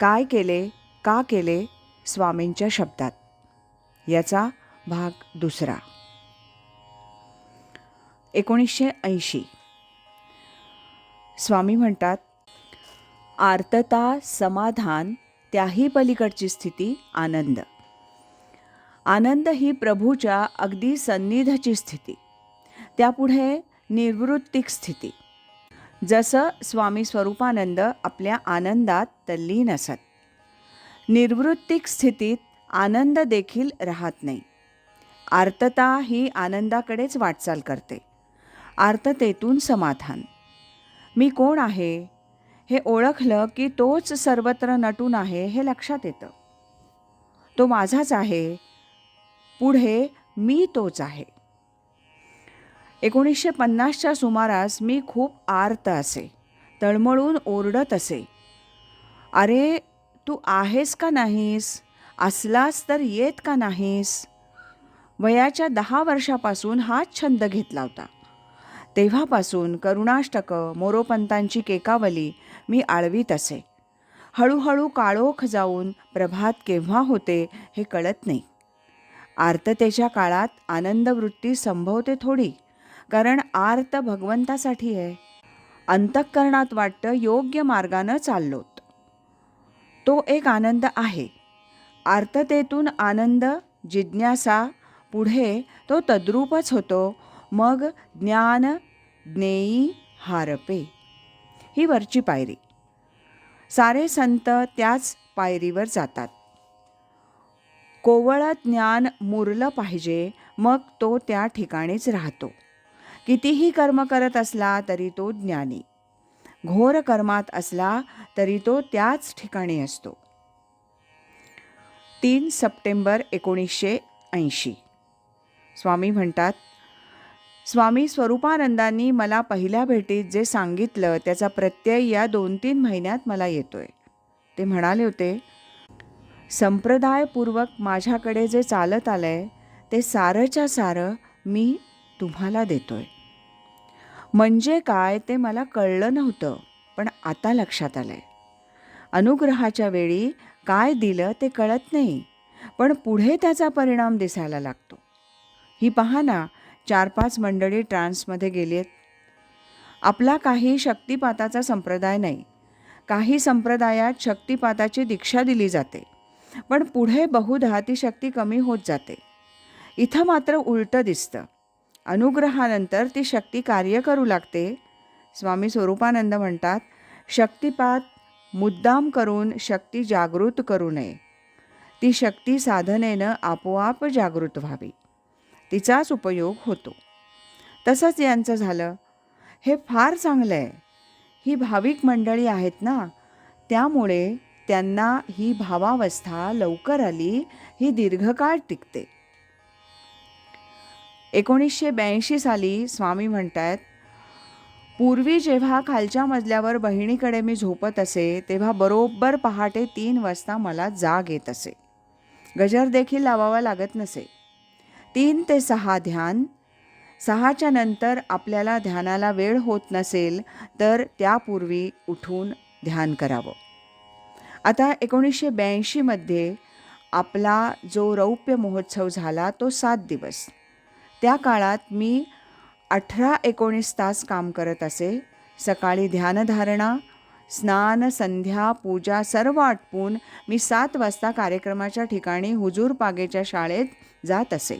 काय केले का केले? स्वामींच्या शब्दात. याचा भाग दुसरा. एकोणीसशे ऐंशी. स्वामी म्हणतात आर्तता समाधान त्याही पलीकडची स्थिती आनंद. आनंद ही प्रभूच्या अगदी सन्निधची स्थिती. त्यापुढे निर्वृत्तिक स्थिती. जसं स्वामी स्वरूपानंद आपल्या आनंदात तल्लीन असत. निर्वृत्तिक स्थितीत आनंद देखील राहत नाही. आर्तता ही आनंदाकडेच वाटचाल करते. आर्ततेतून समाधान. मी कोण आहे? हे ओळखलं की तोच सर्वत्र नटून आहे हे लक्षात येतं. तो माझाच आहे. पुढे मी तोच आहे. एकोणीसशे पन्नासच्या सुमारास मी खूप आर्त असे तळमळून ओरडत असे. अरे तू आहेस का नाहीस? असलास तर येत का नाहीस? वयाच्या दहा वर्षापासून हाच छंद घेतला होता. तेव्हापासून करुणाष्टकं मोरोपंतांची केकावली मी आळवीत असे. हळूहळू काळोख जाऊन प्रभात केव्हा होते हे कळत नाही. आर्ततेच्या काळात आनंदवृत्ती संभवते थोडी. कारण आर्त भगवंतासाठी आहे. अंतःकरणात वाटतं योग्य मार्गानं चाललोत. तो एक आनंद आहे. आर्ततेतून आनंद जिज्ञासा पुढे तो तद्रूपच होतो. मग ज्ञान ज्ञेयी हारपे. ही वरची पायरी. सारे संत त्याच पायरीवर जातात. कोवळ ज्ञान मुरलं पाहिजे मग तो त्या ठिकाणीच राहतो. कितीही कर्म करत असला तरी तो ज्ञानी. घोर कर्मात असला तरी तो त्याच ठिकाणी असतो. तीन सप्टेंबर एकोणीसशे ऐंशी. स्वामी म्हणतात स्वामी स्वरूपानंदांनी मला पहिल्या भेटीत जे सांगितलं त्याचा प्रत्यय या दोन तीन महिन्यात मला येतोय. ते म्हणाले होते संप्रदायपूर्वक माझ्याकडे जे चालत आलं आहे ते सारंच्या सारं मी तुम्हाला देतोय. म्हणजे काय ते मला कळलं नव्हतं पण आता लक्षात आलं आहे अनुग्रहाच्या वेळी काय दिलं ते कळत नाही पण पुढे त्याचा परिणाम दिसायला लागतो. ही पहा ना चार पाच मंडळी ट्रान्समध्ये गेली आहेत आपला काही शक्तिपाताचा संप्रदाय नाही. काही संप्रदायात शक्तिपाताची दीक्षा दिली जाते पण पुढे बहुधा ती शक्ती कमी होत जाते. इथं मात्र उलटं दिसतं. अनुग्रहानंतर ती शक्ती कार्य करू लागते. स्वामी स्वरूपानंद म्हणतात शक्तिपात मुद्दाम करून शक्ती जागृत करू नये. ती शक्ती साधनेनं आपोआप जागृत व्हावी. तिचाच उपयोग होतो. तसंच यांचं झालं. हे फार चांगलं आहे ही भाविक मंडळी आहेत ना त्यामुळे त्यांना ही भावावस्था लवकर आली ही दीर्घकाळ टिकते. एकोणीसशे ब्याऐंशी साली स्वामी म्हणतात पूर्वी जेव्हा खालच्या मजल्यावर बहिणीकडे मी झोपत असे तेव्हा बरोबर पहाटे तीन वाजता मला जाग येत असे. गजर देखील लावावा लागत नसे. तीन ते सहा ध्यान. सहाच्या नंतर आपल्याला ध्यानाला वेळ होत नसेल तर त्यापूर्वी उठून ध्यान करावं. आता एकोणीसशे ब्याऐंशीमध्ये आपला जो रौप्य महोत्सव झाला तो सात दिवस. त्या काळात मी अठरा एकोणीस तास काम करत असे. सकाळी ध्यानधारणा स्नान संध्या पूजा सर्व आटपून मी सात वाजता कार्यक्रमाच्या ठिकाणी हुजूर पागेच्या शाळेत जात असे.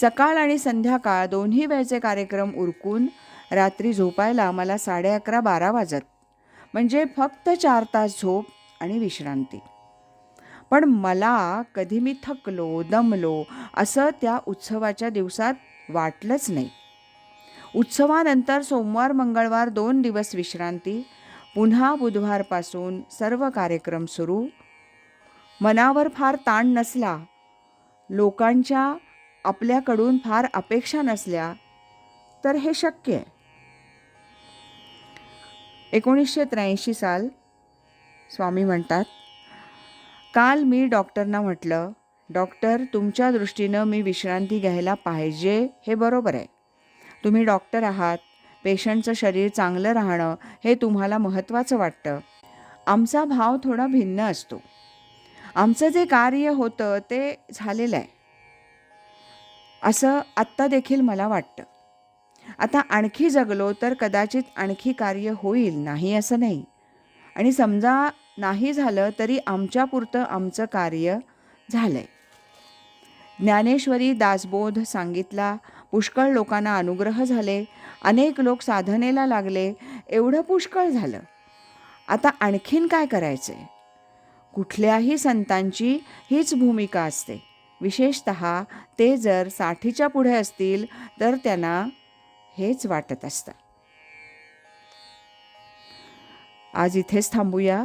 सकाळ आणि संध्याकाळ दोन्ही वेळचे कार्यक्रम उरकून रात्री झोपायला मला साडे अकरा बारा वाजत. म्हणजे फक्त चार तास झोप आणि विश्रांती. पण मला कधी मी थकलो दमलो असं त्या उत्सवाच्या दिवसात वाटलंच नाही. उत्सवानंतर सोमवार मंगळवार दोन दिवस विश्रांती पुन्हा बुधवारपासून सर्व कार्यक्रम सुरू. मनावर फार ताण नसला लोकांच्या आपल्याकडून फार अपेक्षा नसल्या तर हे शक्य आहे. एकोणीसशे त्र्याऐंशी साल स्वामी म्हणतात काल मी डॉक्टरना म्हटलं डॉक्टर तुमच्या दृष्टीनं मी विश्रांती घ्यायला पाहिजे हे बरोबर आहे. तुम्ही डॉक्टर आहात पेशंटचं शरीर चांगलं राहणं हे तुम्हाला महत्त्वाचं वाटतं. आमचा भाव थोडा भिन्न असतो. आमचं जे कार्य होतं ते झालेलं आहे. असं आत्ता देखील मला वाटतं. आता आणखी जगलो तर कदाचित आणखी कार्य होईल नाही असं नाही. आणि समजा नाही झालं तरी आमच्यापुरतं आमचं कार्य झालं आहे ज्ञानेश्वरी दासबोध सांगितला पुष्कळ लोकांना अनुग्रह झाले अनेक लोक साधनेला लागले एवढं पुष्कळ झालं. आता आणखीन काय करायचं? आहे कुठल्याही संतांची हीच भूमिका असते. विशेषत ते जर साठीच्या पुढे असतील तर त्यांना हेच वाटत असतं. आज इथेच थांबूया.